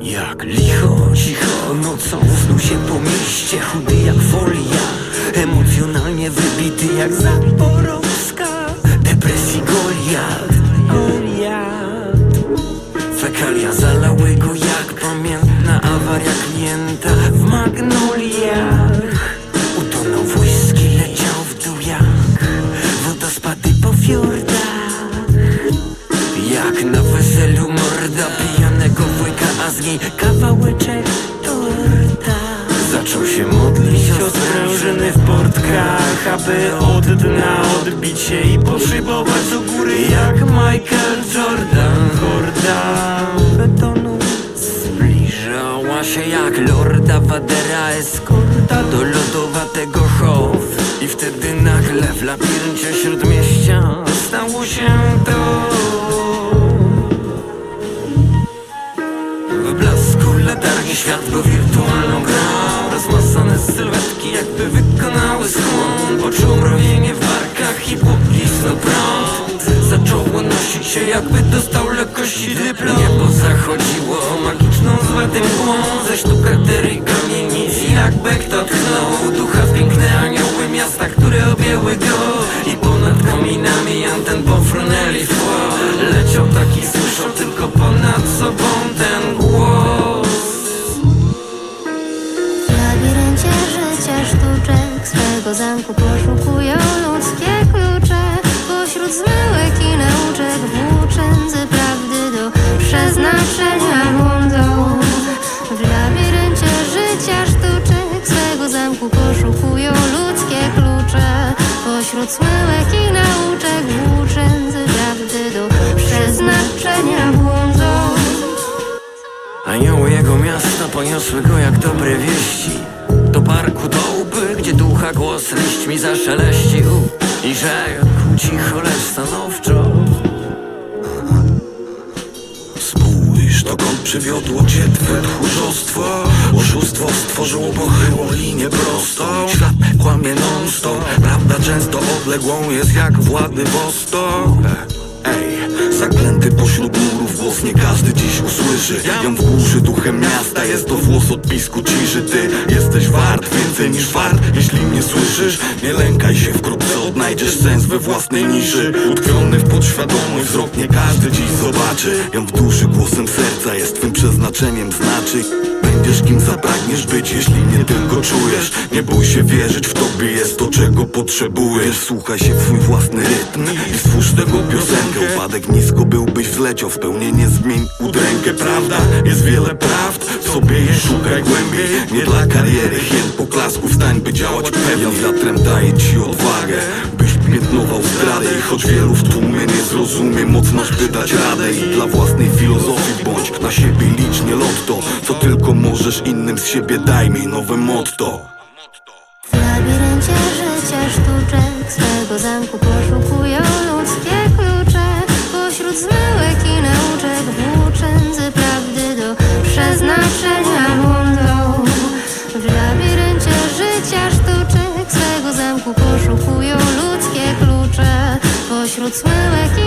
Jak licho, cicho, nocą snuł się po mieście Chudy jak folia, emocjonalnie wybity jak Zaporowska. Depresji Goliat, Goliat Fekalia zalały go jak pamiętna awaria klienta niej kawałeczek torta. Zaczął się modlić o sprężyny w portkach Aby od dna odbić się i poszybować do góry Jak Michael Jordan. Horda betonu Zbliżała się jak lorda Wadera eskorta Do lodowatego chow I wtedy nagle w labiryncie śródmieścia Stało się latarni światło wirtualną grą. Rozmasane sylwetki jakby wykonały skłon Poczuł mrowienie w barkach i poblisnął prąd. Zaczęło nosić się jakby dostał lekkości dyplom. Niebo zachodziło magiczną złotym mgłą Ze sztuk kratery i kamienic jak bek to tchnął Ducha w piękne anioły miasta, które objęły go. I ponad kominami anten pofrunęli w tło. Leciał taki słyszał tylko ponad sobą swego zamku poszukują ludzkie klucze. Pośród zmyłek i nauczek włóczędzy prawdy do przeznaczenia błądą W labiryncie życia sztuczek swego zamku poszukują ludzkie klucze. Pośród zmyłek i nauczek włóczędzy prawdy do przeznaczenia błądą Anioły jego miasta poniosły go jak dobre wieści. Do parku do gdzie ducha głos liśćmi zaszeleścił I rzekł cicho, lecz stanowczo. Spójrz, dokąd przywiodło cię twe tchórzostwo. Oszustwo stworzyło pochyłą linię prostą. Świat kłamie non-stop Prawda często odległą jest jak Władywostok Ej, każdy dziś usłyszy. Ją w głuszy duchem miasta jest to włos odpisku ciszy Ty jesteś wart. Więcej niż wart Jeśli mnie słyszysz, nie lękaj się Wkrótce odnajdziesz sens we własnej niszy. Utkwiony w podświadomość wzrok nie każdy dziś zobaczy. Ją w duszy głosem serca jest twym przeznaczeniem znaczy. Będziesz kim zapragniesz być, jeśli nie tylko czujesz. Nie bój się wierzyć, w tobie jest to, czego potrzebujesz. Słuchaj się w swój własny rytm i stwórz tego piosenkę. Upadek nisko byłbyś wzleciał, spełnienie zmień udrękę Prawda, jest wiele prawd, w sobie je szukaj głębiej. Nie dla kariery, chęt poklasku, wstań by działać pewnie. Ja wiatrem daję ci odwagę, byś piętnował zdradę. I choć wielu w tłumie nie zrozumie, moc masz by dać radę. I dla własnej filozofii bądź na siebie licznie lotto. Co tylko możesz innym z siebie daj mi nowe motto. W labiryncie życia sztuczek swego zamku poszukują W labiryncie życia sztuczek swego zamku poszukują ludzkie klucze. Pośród zmyłek i